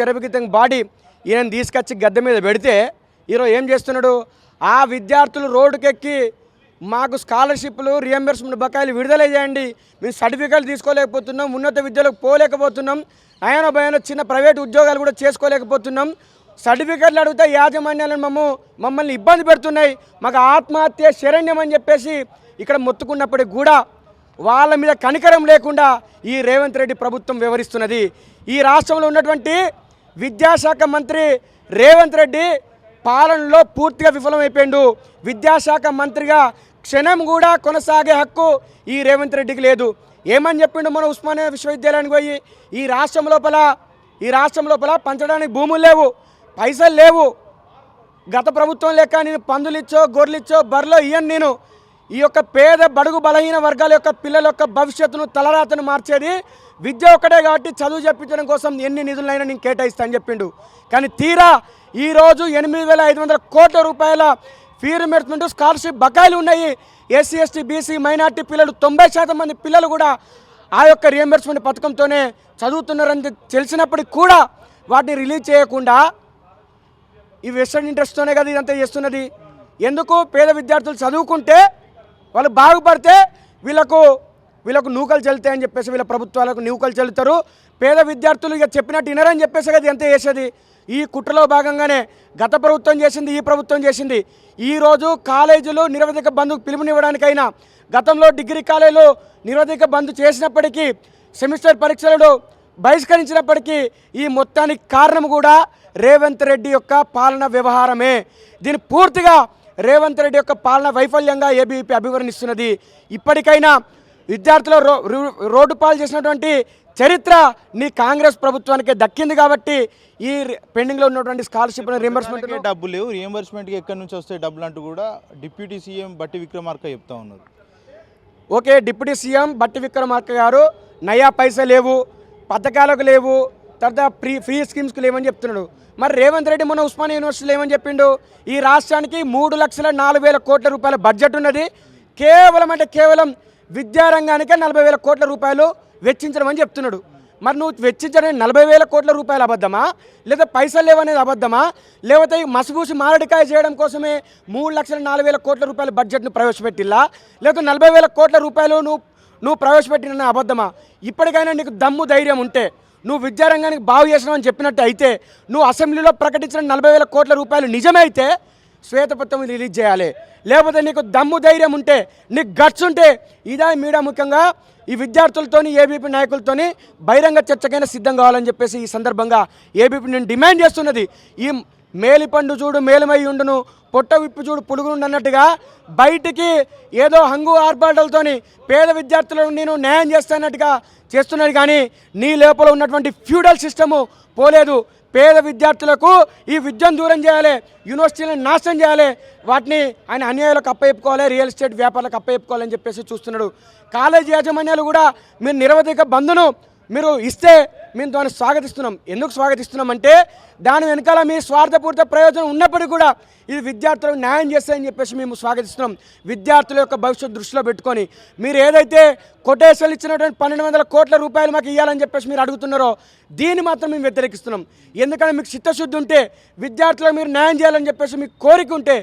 చెరవిగితం body ఈయన తీసుకొచ్చి గద్దె మీద పెడితే ఈరోజు ఏం చేస్తున్నాడు? ఆ విద్యార్థులు రోడ్డుకెక్కి మాకు స్కాలర్షిప్లు రియంబర్స్మెంట్ బకాయిలు విడుదల చేయండి. మేము సర్టిఫికేట్లు తీసుకోలేకపోతున్నాం ఉన్నత విద్యలకు పోలేకపోతున్నాం. ఆయన భయాన చిన్న ప్రైవేట్ ఉద్యోగాలు కూడా చేసుకోలేకపోతున్నాం. సర్టిఫికేట్లు అడిగితే యాజమాన్యాలను మమ్మ మమ్మల్ని ఇబ్బంది పెడుతున్నాయి. మాకు ఆత్మహత్య శరణ్యం అని చెప్పేసి ఇక్కడ మొత్తుకున్నప్పటికి కూడా వాళ్ళ మీద కనికరం లేకుండా ఈ రేవంత్ రెడ్డి ప్రభుత్వం వ్యవహరిస్తున్నది. ఈ రాష్ట్రంలో ఉన్నటువంటి విద్యాశాఖ మంత్రి రేవంత్ రెడ్డి పాలనలో పూర్తిగా విఫలమైపోయిండు. విద్యాశాఖ మంత్రిగా క్షణం కూడా కొనసాగే హక్కు ఈ రేవంత్ రెడ్డికి లేదు. ఏమని చెప్పిండు మన ఉస్మానియా విశ్వవిద్యాలయానికి పోయి? ఈ రాష్ట్రం లోపల ఈ రాష్ట్రం లోపల పంచడానికి భూములు లేవు పైసలు లేవు. గత ప్రభుత్వం లెక్క నేను పందులిచ్చో గొర్రెలిచ్చో బర్రెలో ఇయ్యను నేను. ఈ యొక్క పేద బడుగు బలహీన వర్గాల యొక్క పిల్లల యొక్క భవిష్యత్తును తలరాతను మార్చేది. విద్య ఒకటే కాబట్టి చదువు చెప్పించడం కోసం ఎన్ని నిధులైనా నేను కేటాయిస్తానని చెప్పిండు. కానీ తీరా ఈరోజు ఎనిమిది వేల ఐదు వందల కోట్ల రూపాయల ఫీ రిమెర్స్మెంట్ స్కాలర్షిప్ బకాయిలు ఉన్నాయి. ఎస్సీ ఎస్టీ బీసీ మైనార్టీ పిల్లలు తొంభై శాతం మంది పిల్లలు కూడా ఆ యొక్క రియంబర్స్మెంట్ పథకంతోనే చదువుతున్నారని తెలిసినప్పటికి కూడా వాటిని రిలీజ్ చేయకుండా ఈ వెస్టర్న్ ఇంట్రెస్ట్తోనే కదా ఇదంతా చేస్తున్నది. ఎందుకు? పేద విద్యార్థులు చదువుకుంటే వాళ్ళు బాగుపడితే వీళ్ళకు వీళ్ళకు నూకలు చెల్లుతాయని చెప్పేసి వీళ్ళ ప్రభుత్వాలకు నూకలు చెల్లుతారు. పేద విద్యార్థులు ఇక చెప్పినట్టు వినరని చెప్పేసి కదా ఎంత చేసేది. ఈ కుట్రలో భాగంగానే గత ప్రభుత్వం చేసింది ఈ ప్రభుత్వం చేసింది. ఈరోజు కాలేజీలు నిరవధిక బంధు పిలుపునివ్వడానికైనా గతంలో డిగ్రీ కాలేజీలు నిరవధిక బంద్ చేసినప్పటికీ సెమిస్టర్ పరీక్షలను బహిష్కరించినప్పటికీ ఈ మొత్తానికి కారణం కూడా రేవంత్ రెడ్డి యొక్క పాలన వ్యవహారమే. దీని పూర్తిగా రేవంత్ రెడ్డి యొక్క పాలన వైఫల్యంగా ఏబీపీ అభివర్ణిస్తున్నది. ఇప్పటికైనా విద్యార్థుల రో రోడ్డు పాలు చేసినటువంటి చరిత్ర నీ కాంగ్రెస్ ప్రభుత్వానికి దక్కింది కాబట్టి ఈ పెండింగ్లో ఉన్నటువంటి స్కాలర్షిప్ రీంబర్స్మెంట్ దానికే డబ్బులు లేవు. రియంబర్స్మెంట్కి ఎక్కడి నుంచి వస్తాయి డబ్బులు అంటూ కూడా డిప్యూటీ సీఎం బట్టి విక్రమార్క చెప్తా ఉన్నారు. ఓకే డిప్యూటీ సీఎం బట్టి విక్రమార్క గారు నయా పైసా లేవు పథకాలకు లేవు తర్వాత ఫ్రీ ఫ్రీ స్కీమ్స్కి లేవని చెప్తున్నాడు. మరి రేవంత్ రెడ్డి మొన్న ఉస్మానియా యూనివర్సిటీలో ఏమని చెప్పిండు? ఈ రాష్ట్రానికి మూడు లక్షల నాలుగు వేల కోట్ల రూపాయల బడ్జెట్ ఉన్నది. కేవలం అంటే కేవలం విద్యారంగానికే నలభై వేల కోట్ల రూపాయలు వెచ్చించడం అని చెప్తున్నాడు. మరి నువ్వు వెచ్చించడం నలభై వేల కోట్ల రూపాయలు అబద్ధమా? లేదా పైసలు లేవనేది అబద్ధమా? లేకపోతే ఈ మారడికాయ చేయడం కోసమే మూడు లక్షల నాలుగు వేల కోట్ల రూపాయల బడ్జెట్ను ప్రవేశపెట్టిల్లా? లేకపోతే నలభై వేల కోట్ల రూపాయలు నువ్వు నువ్వు ప్రవేశపెట్టిన అబద్ధమా? ఇప్పటికైనా నీకు దమ్ము ధైర్యం ఉంటే నువ్వు విద్యారంగానికి బాగు చేసినావని చెప్పినట్టు అయితే నువ్వు అసెంబ్లీలో ప్రకటించిన నలభై వేల కోట్ల రూపాయలు నిజమైతే శ్వేతపత్రం రిలీజ్ చేయాలి. లేకపోతే నీకు దమ్ము ధైర్యం ఉంటే నీకు గట్స్ ఉంటే ఇదే మీడియా ముఖ్యంగా ఈ విద్యార్థులతోని ఏబీపీ నాయకులతోని బహిరంగ చర్చకైనా సిద్ధం కావాలని చెప్పేసి ఈ సందర్భంగా ఏబీపీ నేను డిమాండ్ చేస్తున్నది. ఈ మేలిపండు చూడు మేలుమై ఉండును. పొట్ట విప్పు చూడు పులుగునుండు అన్నట్టుగా బయటికి ఏదో హంగు ఆర్భాటాలతోని పేద విద్యార్థులను నేను న్యాయం చేస్తానట్టుగా చేస్తున్నాడు కానీ నీ లోపల ఉన్నటువంటి ఫ్యూడల్ సిస్టము పోలేదు. పేద విద్యార్థులకు ఈ విద్యను దూరం చేయాలి యూనివర్సిటీలను నాశనం చేయాలి. వాటిని ఆయన అన్యాయాలకు అప్పయిపుకోవాలి రియల్ ఎస్టేట్ వ్యాపారాలకు అప్పయిపుకోవాలని చెప్పేసి చూస్తున్నాడు. కాలేజీ యాజమాన్యాలు కూడా మీరు నిరవధిక బంధును మీరు ఇస్తే మేము దాన్ని స్వాగతిస్తున్నాం. ఎందుకు స్వాగతిస్తున్నాం అంటే దాని వెనకాల మీ స్వార్థపూరిత ప్రయోజనం ఉన్నప్పటికీ కూడా ఇది విద్యార్థులకు న్యాయం చేస్తాయని చెప్పేసి మేము స్వాగతిస్తున్నాం. విద్యార్థుల యొక్క భవిష్యత్తు దృష్టిలో పెట్టుకొని మీరు ఏదైతే కొటేషన్లు ఇచ్చినటువంటి పన్నెండు వందల కోట్ల రూపాయలు మాకు ఇవ్వాలని చెప్పేసి మీరు అడుగుతున్నారో దీన్ని మాత్రం మేము వ్యతిరేకిస్తున్నాం. ఎందుకంటే మీకు చిత్తశుద్ధి ఉంటే విద్యార్థులకు మీరు న్యాయం చేయాలని చెప్పేసి మీకు కోరిక ఉంటే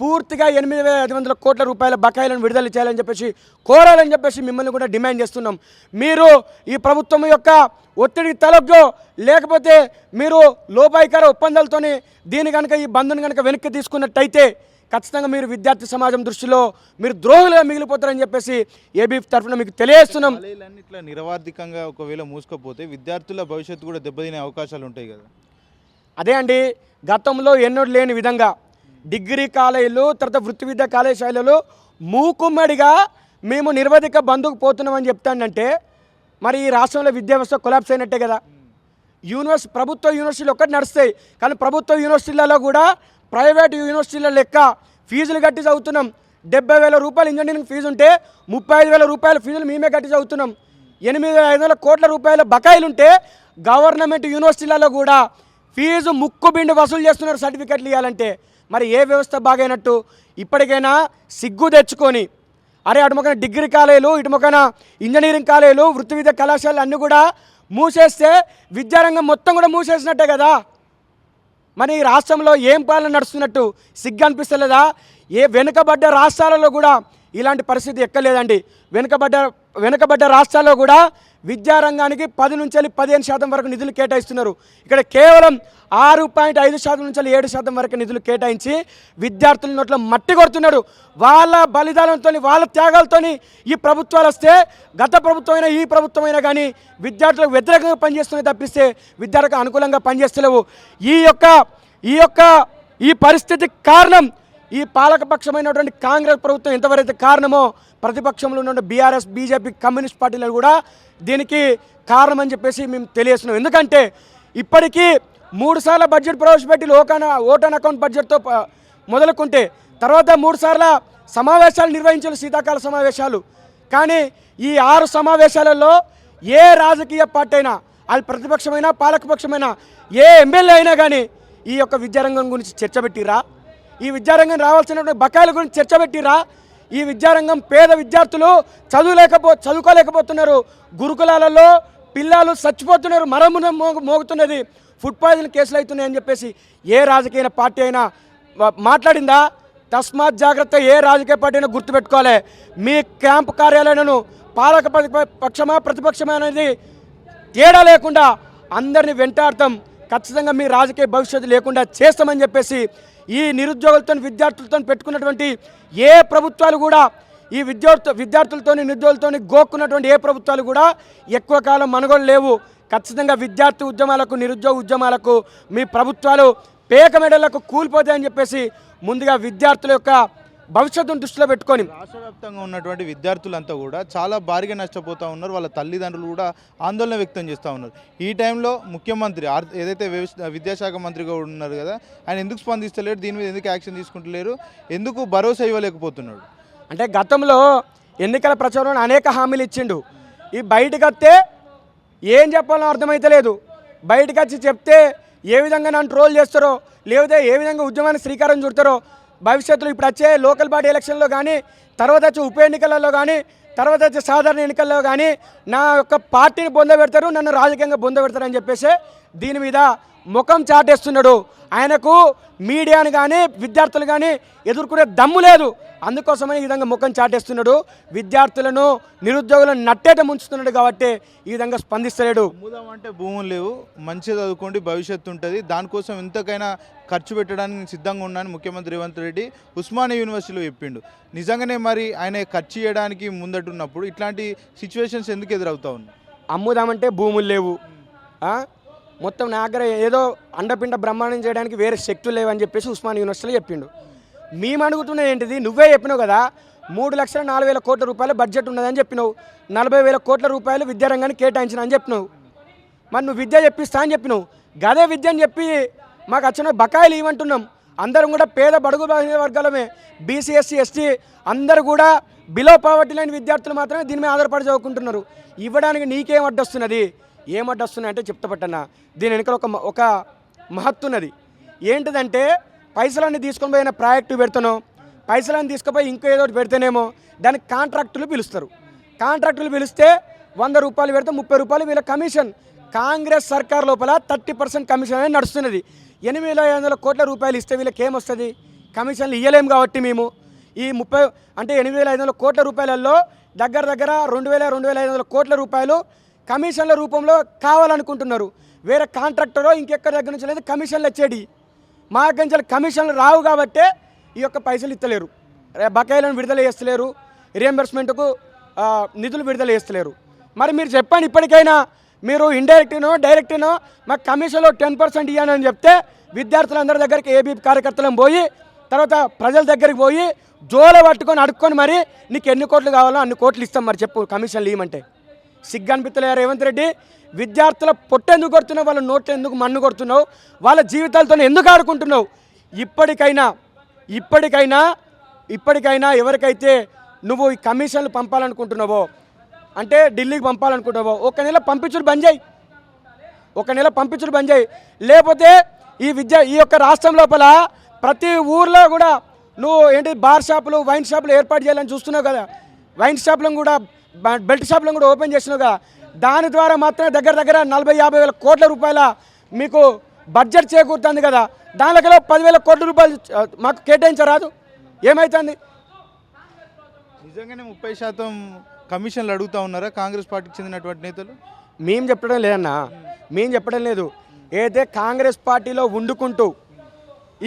పూర్తిగా ఎనిమిది వేల ఐదు వందల కోట్ల రూపాయల బకాయిలను విడుదల చేయాలని చెప్పేసి కోరాలని చెప్పేసి మిమ్మల్ని కూడా డిమాండ్ చేస్తున్నాం. మీరు ఈ ప్రభుత్వం యొక్క ఒత్తిడి తలొగ్గో లేకపోతే మీరు లోపాయికార ఒప్పందాలతోని దీని కనుక ఈ బంధుని కనుక వెనక్కి తీసుకున్నట్టయితే ఖచ్చితంగా మీరు విద్యార్థి సమాజం దృష్టిలో మీరు ద్రోహులుగా మిగిలిపోతారని చెప్పేసి ఏబీ తరఫున మీకు తెలియజేస్తున్నాం. ఇట్లా నిరవార్థికంగా ఒకవేళ మూసుకపోతే విద్యార్థుల భవిష్యత్తు కూడా దెబ్బతినే అవకాశాలు ఉంటాయి కదా? అదే అండి గతంలో ఎన్నడూ లేని విధంగా డిగ్రీ కాలేజీలు తర్వాత వృత్తి విద్యా కళాశాలలు మూకుమ్మడిగా మేము నిర్వధిక బంధుకు పోతున్నామని చెప్తానంటే మరి ఈ రాష్ట్రంలో విద్యా వ్యవస్థ కొలాప్స్ అయినట్టే కదా. యూనివర్సిటీ ప్రభుత్వ యూనివర్సిటీలు ఒక్కటి నడుస్తాయి కానీ ప్రభుత్వ యూనివర్సిటీలలో కూడా ప్రైవేట్ యూనివర్సిటీల లెక్క ఫీజులు కట్టి చదువుతున్నాం. డెబ్బై వేల రూపాయలు ఇంజనీరింగ్ ఫీజు ఉంటే ముప్పై ఐదు వేల రూపాయల ఫీజులు మేమే కట్టి చదువుతున్నాం. ఎనిమిది వేల ఐదు వందల కోట్ల రూపాయల బకాయిలు ఉంటే గవర్నమెంట్ యూనివర్సిటీలలో కూడా ఫీజు ముక్కు బిండు వసూలు చేస్తున్నారు సర్టిఫికెట్లు ఇవ్వాలంటే. మరి ఏ వ్యవస్థ బాగైనట్టు ఇప్పటికైనా సిగ్గు తెచ్చుకొని అరే అటు డిగ్రీ కాలేజీలు ఇటు ఇంజనీరింగ్ కాలేజీలు వృత్తి విద్య కళాశాలలు అన్నీ కూడా మూసేస్తే విద్యారంగం మొత్తం కూడా మూసేసినట్టే కదా. మరి ఈ రాష్ట్రంలో ఏం పాలన నడుస్తున్నట్టు సిగ్గు అనిపిస్తలేదా ఏ వెనుకబడ్డ రాష్ట్రాలలో కూడా ఇలాంటి పరిస్థితి ఎక్కలేదండి. వెనుకబడ్డ వెనుకబడ్డ రాష్ట్రాల్లో కూడా విద్యారంగానికి పది నుంచి పదిహేను శాతం వరకు నిధులు కేటాయిస్తున్నారు. ఇక్కడ కేవలం ఆరు పాయింట్ ఐదు శాతం నుంచి వెళ్ళి ఏడు శాతం వరకు నిధులు కేటాయించి విద్యార్థుల నోట్లో మట్టి కొడుతున్నాడు. వాళ్ళ బలిదానంతో వాళ్ళ త్యాగాలతో ఈ ప్రభుత్వాలు వస్తే గత ప్రభుత్వం అయినా ఈ ప్రభుత్వమైనా కానీ విద్యార్థులకు వ్యతిరేకంగా పనిచేస్తున్నాయి తప్పిస్తే విద్యార్థులకు అనుకూలంగా పనిచేస్తలేవు. ఈ యొక్క ఈ యొక్క ఈ పరిస్థితికి కారణం ఈ పాలకపక్షమైనటువంటి కాంగ్రెస్ ప్రభుత్వం ఎంతవరైతే కారణమో ప్రతిపక్షంలో ఉన్న బీఆర్ఎస్ బీజేపీ కమ్యూనిస్ట్ పార్టీలు కూడా దీనికి కారణం అని చెప్పేసి మేము తెలియజేస్తున్నాం. ఎందుకంటే ఇప్పటికీ మూడు సార్ల బడ్జెట్ ప్రవేశపెట్టి లోకాన ఓటాన్ అకౌంట్ బడ్జెట్తో మొదలుకుంటే తర్వాత మూడు సార్ల సమావేశాలు నిర్వహించారు శీతాకాల సమావేశాలు. కానీ ఈ ఆరు సమావేశాలలో ఏ రాజకీయ పార్టీ అయినా అది ప్రతిపక్షమైనా పాలకపక్షమైనా ఏ ఎమ్మెల్యే అయినా కానీ ఈ యొక్క విద్యారంగం గురించి చర్చ పెట్టిరా ఈ విద్యారంగం రావాల్సినటువంటి బకాయిల గురించి చర్చ పెట్టిరా? ఈ విద్యారంగం పేద విద్యార్థులు చదువులేకపో చదువుకోలేకపోతున్నారు. గురుకులాలలో పిల్లలు చచ్చిపోతున్నారు మరమున మోగు మోగుతున్నది. ఫుడ్ పాయిజన్ కేసులు అవుతున్నాయని చెప్పేసి ఏ రాజకీయ పార్టీ అయినా మాట్లాడిందా? తస్మాత్ జాగ్రత్త ఏ రాజకీయ పార్టీ అయినా గుర్తుపెట్టుకోవాలి. మీ క్యాంపు కార్యాలయాలను పాలక ప్రతిప- పక్షమా ప్రతిపక్షమా అనేది తేడా లేకుండా అందరిని వెంటాడతాం. ఖచ్చితంగా మీ రాజకీయ భవిష్యత్తు లేకుండా చేస్తామని చెప్పేసి ఈ నిరుద్యోగులతో విద్యార్థులతో పెట్టుకున్నటువంటి ఏ ప్రభుత్వాలు కూడా ఈ విద్యార్థు విద్యార్థులతో నిరుద్యోగులతో గోక్కున్నటువంటి ఏ ప్రభుత్వాలు కూడా ఎక్కువ కాలం మనుగోలు లేవు. ఖచ్చితంగా విద్యార్థి ఉద్యమాలకు నిరుద్యోగ ఉద్యమాలకు మీ ప్రభుత్వాలు పేక మెడలకు కూలిపోతాయని చెప్పేసి ముందుగా విద్యార్థుల యొక్క భవిష్యత్తును దృష్టిలో పెట్టుకొని రాష్ట్ర వ్యాప్తంగా ఉన్నటువంటి విద్యార్థులంతా కూడా చాలా భారీగా నష్టపోతూ ఉన్నారు. వాళ్ళ తల్లిదండ్రులు కూడా ఆందోళన వ్యక్తం చేస్తూ ఉన్నారు. ఈ టైంలో ముఖ్యమంత్రి ఏదైతే విద్యాశాఖ మంత్రిగా ఉన్నారు కదా ఆయన ఎందుకు స్పందిస్తలేరు? దీని మీద ఎందుకు యాక్షన్ తీసుకుంటలేరు? ఎందుకు భరోసా ఇవ్వలేకపోతున్నాడు? అంటే గతంలో ఎన్నికల ప్రచారంలో అనేక హామీలు ఇచ్చిండు. ఈ బయటకు వస్తే ఏం చెప్పాలో అర్థమైతలేదు బయటకు వచ్చి చెప్తే ఏ విధంగా నన్ను ట్రోల్ చేస్తారో లేకపోతే ఏ విధంగా ఉద్యమాన్ని శ్రీకారం చుడతారో భవిష్యత్తులో ఇప్పుడు వచ్చే లోకల్ బాడీ ఎలక్షన్లో కానీ తర్వాత వచ్చే ఉప ఎన్నికలలో కానీ తర్వాత వచ్చే సాధారణ ఎన్నికల్లో కానీ నా యొక్క పార్టీని బొందబెడతారు నన్ను రాజకీయంగా బొందబెడతారు అని చెప్పేసి దీని మీద ముఖం చాటేస్తున్నాడు. ఆయనకు మీడియాను కానీ విద్యార్థులు కానీ ఎదుర్కొనే దమ్ము లేదు. అందుకోసమే ఈ విధంగా ముఖం చాటేస్తున్నాడు. విద్యార్థులను నిరుద్యోగులను నట్టేట ముంచుతున్నాడు కాబట్టి ఈ విధంగా స్పందిస్తలేడు. అమ్ముదాం అంటే భూములు లేవు. మంచిగా చదువుకోండి భవిష్యత్తు ఉంటుంది. దానికోసం ఎంతకైనా ఖర్చు పెట్టడానికి సిద్ధంగా ఉన్నాను ముఖ్యమంత్రి రేవంత్ రెడ్డి ఉస్మానియా యూనివర్సిటీలో చెప్పిండు. నిజంగానే మరి ఆయన ఖర్చు చేయడానికి ముందటున్నప్పుడు ఇట్లాంటి సిచ్యువేషన్స్ ఎందుకు ఎదురవుతా ఉన్నాయి? అమ్ముదామంటే భూములు లేవు. మొత్తం నా దగ్గర ఏదో అండపిండ బ్రహ్మాండం చేయడానికి వేరే శక్తులు లేవని చెప్పేసి ఉస్మాన్ యూనివర్సిటీలో చెప్పిండు. మేము అడుగుతున్నది ఏంటిది? నువ్వే చెప్పినావు కదా మూడు లక్షల నాలుగు వేల కోట్ల రూపాయల బడ్జెట్ ఉన్నదని చెప్పినావు. నలభై వేల కోట్ల రూపాయలు విద్యారంగాన్ని కేటాయించిన అని చెప్పినావు. మరి నువ్వు విద్య చెప్పిస్తా అని చెప్పినావు. గదే విద్య అని చెప్పి మాకు వచ్చిన బకాయిలు ఇవ్వంటున్నాం. అందరం కూడా పేద బడుగు వర్గాలమే. బీసీ ఎస్సీ ఎస్టీ అందరూ కూడా బిలో పావర్టీ లేని విద్యార్థులు మాత్రమే దీని మీద ఆధారపడి చదువుకుంటున్నారు. ఇవ్వడానికి నీకేం అడ్డొస్తున్నది ఏం అడ్డొస్తున్నాయి అంటే చెప్తా దీని వెనుక ఒక ఒక మహత్తున్నది ఏంటిదంటే పైసలన్నీ తీసుకొని పోయిన ప్రాజెక్టు పెడతాను పైసలన్నీ తీసుకుపోయి ఇంకో ఏదో ఒకటి పెడితేనేమో దానికి కాంట్రాక్టులు పిలుస్తారు. కాంట్రాక్టులు పిలిస్తే వంద రూపాయలు పెడితే ముప్పై రూపాయలు వీళ్ళ కమిషన్. కాంగ్రెస్ సర్కార్ లోపల థర్టీ పర్సెంట్ కమిషన్ అనేది నడుస్తున్నది. ఎనిమిది ఐదు వందల కోట్ల రూపాయలు ఇస్తే వీళ్ళకి ఏమొస్తుంది? కమిషన్లు ఇవ్వలేము కాబట్టి మేము. ఈ ముప్పై అంటే ఎనిమిది వేల ఐదు వందల కోట్ల రూపాయలలో దగ్గర దగ్గర రెండు వేల రెండు వేల ఐదు వందల కోట్ల రూపాయలు కమిషన్ల రూపంలో కావాలనుకుంటున్నారు. వేరే కాంట్రాక్టరో ఇంకెక్కడి దగ్గర నుంచి లేదు కమిషన్లు వచ్చేది. మా గంజల కమిషన్లు రావు కాబట్టే ఈ యొక్క పైసలు ఇస్తలేరు. బకాయిలను విడుదల చేస్తలేరు. రియంబర్స్మెంట్కు నిధులు విడుదల చేస్తలేరు. మరి మీరు చెప్పండి ఇప్పటికైనా మీరు ఇండైరెక్ట్నో డైరెక్ట్నో మాకు కమిషన్లో టెన్ పర్సెంట్ ఇవ్వనని చెప్తే విద్యార్థులందరి దగ్గరికి ఏబీ కార్యకర్తలను పోయి తర్వాత ప్రజల దగ్గరికి పోయి జోల పట్టుకొని అడుక్కొని మరి నీకు ఎన్ని కోట్లు కావాలో అన్ని కోట్లు ఇస్తాం మరి చెప్పు కమిషన్లు ఇవ్వమంటే. సిగ్గు రేవంత్ రెడ్డి విద్యార్థుల పొట్టెందుకు కొడుతున్నావు? వాళ్ళ నోట్లు ఎందుకు మన్ను కొడుతున్నావు? వాళ్ళ జీవితాలతో ఎందుకు ఆడుకుంటున్నావు? ఇప్పటికైనా ఇప్పటికైనా ఇప్పటికైనా ఎవరికైతే నువ్వు ఈ కమిషన్లు పంపాలనుకుంటున్నావో అంటే ఢిల్లీకి పంపాలనుకుంటావు ఒక నెల పంపించుడు బంద్ చేయి. ఒక నెల పంపించుడు బంద్ చేయి. లేకపోతే ఈ విద్య ఈ యొక్క రాష్ట్రం లోపల ప్రతి ఊర్లో కూడా నువ్వు ఏంటి బార్ షాపులు వైన్ షాపులు ఏర్పాటు చేయాలని చూస్తున్నావు కదా. వైన్ షాపులను కూడా బ- బెల్ట్ షాపులను కూడా ఓపెన్ చేసినావు కదా. దాని ద్వారా మాత్రమే దగ్గర దగ్గర నలభై యాభై వేల కోట్ల రూపాయల మీకు బడ్జెట్ చేకూరుతుంది కదా. దానిలో పదివేల కోట్ల రూపాయలు మాకు కేటాయించరాదు. ఏమవుతుంది నిజంగానే ముప్పై శాతం కమిషన్లు అడుగుతా ఉన్నారా? కాంగ్రెస్ పార్టీకి చెందినటువంటి నేతలు? మేము చెప్పడం లేదన్నా. మేము చెప్పడం లేదు. ఏదైతే కాంగ్రెస్ పార్టీలో వండుకుంటూ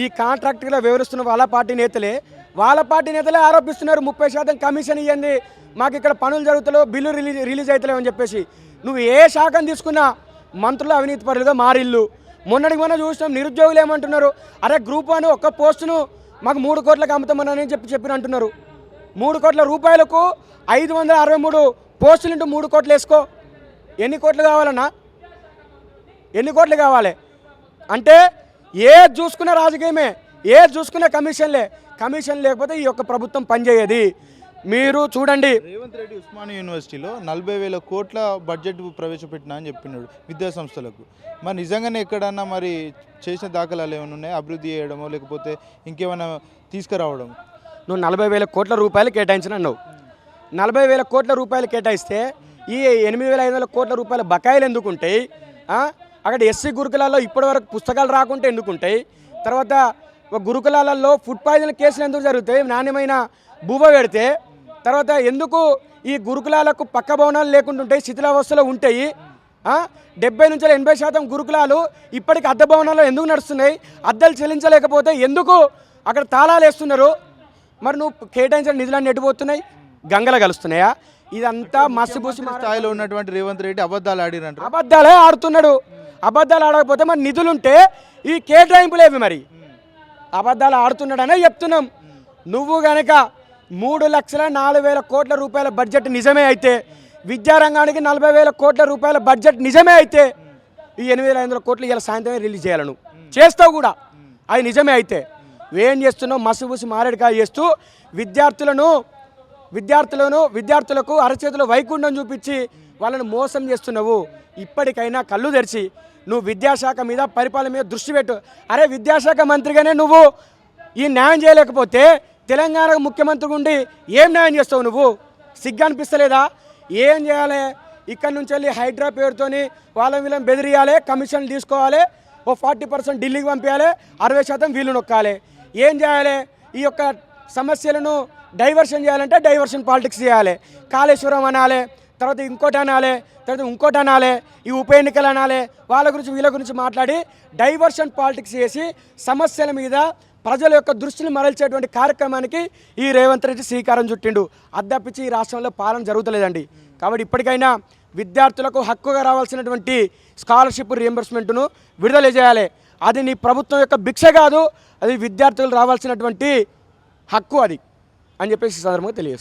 ఈ కాంట్రాక్ట్గా వివరిస్తున్న వాళ్ళ పార్టీ నేతలే వాళ్ళ పార్టీ నేతలే ఆరోపిస్తున్నారు ముప్పై శాతం కమిషన్ ఇవ్వండి మాకు ఇక్కడ పనులు జరుగుతలేవు బిల్లు రిలీజ్ రిలీజ్ అవుతలేవు అని చెప్పేసి. నువ్వు ఏ శాఖను తీసుకున్నా మంత్రులు అవినీతి పరులుగా మారిల్లు. మొన్నటికి మొన్న చూసినాం నిరుద్యోగులు ఏమంటున్నారు? అరే గ్రూప్ అని ఒక్క పోస్టును మాకు మూడు కోట్లకు అమ్ముతామని చెప్పి చెప్పిన అంటున్నారు మూడు కోట్ల రూపాయలకు ఐదు వందల అరవై మూడు పోస్టులు ఇంటూ మూడు కోట్లు వేసుకో. ఎన్ని కోట్లు కావాలన్నా? ఎన్ని కోట్లు కావాలి? అంటే ఏ చూసుకున్న రాజకీయమే ఏ చూసుకున్న కమిషన్లే. కమిషన్ లేకపోతే ఈ యొక్క ప్రభుత్వం పనిచేయది. మీరు చూడండి. రేవంత్ రెడ్డి ఉస్మానియా యూనివర్సిటీలో నలభై వేల కోట్ల బడ్జెట్ ప్రవేశపెట్టినా అని చెప్పినాడు విద్యా సంస్థలకు మరి నిజంగానే ఎక్కడన్నా మరి చేసిన దాఖలాలు ఏమైనా ఉన్నాయా? అభివృద్ధి చేయడమో లేకపోతే ఇంకేమైనా తీసుకురావడం నువ్వు నలభై వేల కోట్ల రూపాయలు కేటాయించిన అన్నావు నలభై వేల కోట్ల రూపాయలు కేటాయిస్తే ఈ ఎనిమిది వేల ఐదు వందల కోట్ల రూపాయల బకాయిలు ఎందుకుంటాయి? అక్కడ ఎస్సీ గురుకులాల్లో ఇప్పటివరకు పుస్తకాలు రాకుంటే ఎందుకుంటాయి? తర్వాత ఒక గురుకులాలలో ఫుడ్ పాయిజన్ కేసులు ఎందుకు జరుగుతాయి? నాణ్యమైన భూమ పెడితే తర్వాత ఎందుకు ఈ గురుకులాలకు పక్క భవనాలు లేకుండా ఉంటాయి శిథిలావస్థలో ఉంటాయి? డెబ్బై నుంచి ఎనభై శాతం గురుకులాలు ఇప్పటికి అద్దె భవనాల్లో ఎందుకు నడుస్తున్నాయి? అద్దెలు చెల్లించలేకపోతే ఎందుకు అక్కడ తాళాలు వేస్తున్నారు? మరి నువ్వు కేటాయించిన నిధులన్నీ ఎటుపోతున్నాయి గంగల కలుస్తున్నాయా? ఇదంతా ముఖ్యమంత్రి స్థాయిలో ఉన్నటువంటి రేవంత్ రెడ్డి అబద్ధాలు ఆడిరంటారు. అబద్ధాలే ఆడుతున్నాడు. అబద్ధాలు ఆడకపోతే మరి నిధులుంటే ఈ కేటాయింపులేవి మరి? అబద్ధాలు ఆడుతున్నాడనే చెప్తున్నాం. నువ్వు గనక మూడు లక్షల నాలుగు వేల కోట్ల రూపాయల బడ్జెట్ నిజమే అయితే విద్యారంగానికి నలభై వేల కోట్ల రూపాయల బడ్జెట్ నిజమే అయితే ఈ ఎనిమిది వేల ఐదు వందల కోట్లు ఇలా సాయంత్రమే రిలీజ్ చేయాలి నువ్వు. చేస్తావు కూడా. అది నిజమే అయితే. ఏం చేస్తున్నావు మసిబూసి మారేడుకాయ చేస్తూ విద్యార్థులను విద్యార్థులను విద్యార్థులకు అరచేతిలో వైకుంఠం చూపించి వాళ్ళను మోసం చేస్తున్నావు. ఇప్పటికైనా కళ్ళు తెరిచి నువ్వు విద్యాశాఖ మీద పరిపాలన మీద దృష్టి పెట్టు. అరే విద్యాశాఖ మంత్రిగానే నువ్వు ఈ న్యాయం చేయలేకపోతే తెలంగాణ ముఖ్యమంత్రి ఉండి ఏం న్యాయం చేస్తావు నువ్వు? సిగ్గు అనిపిస్తలేదా ఏం చేయాలి? ఇక్కడ నుంచి వెళ్ళి హైడ్రా పేరుతోని వాళ్ళ వీళ్ళని బెదిరియాలి కమిషన్లు తీసుకోవాలి ఓ ఫార్టీ పర్సెంట్ ఢిల్లీకి పంపించాలి అరవై శాతం వీళ్ళు నొక్కాలి. ఏం చేయాలి? ఈ యొక్క సమస్యలను డైవర్షన్ చేయాలంటే డైవర్షన్ పాలిటిక్స్ చేయాలి. కాళేశ్వరం అనాలి తర్వాత ఇంకోటి అనాలి తర్వాత ఇంకోటి అనాలి ఈ ఉప ఎన్నికలు అనాలి వాళ్ళ గురించి వీళ్ళ గురించి మాట్లాడి డైవర్షన్ పాలిటిక్స్ చేసి సమస్యల మీద ప్రజల యొక్క దృష్టిని మరల్చేటువంటి కార్యక్రమానికి ఈ రేవంత్ రెడ్డి శ్రీకారం చుట్టిండు. అద్దప్పించి ఈ రాష్ట్రంలో పాలన జరుగుతలేదండి. కాబట్టి ఇప్పటికైనా విద్యార్థులకు హక్కుగా రావాల్సినటువంటి స్కాలర్షిప్ రియంబర్స్మెంట్ను విడుదల చేయాలి. అది నీ ప్రభుత్వం యొక్క భిక్ష కాదు అది విద్యార్థులు రావాల్సినటువంటి హక్కు అది అని చెప్పేసి సందర్భంగా తెలియజేస్తుంది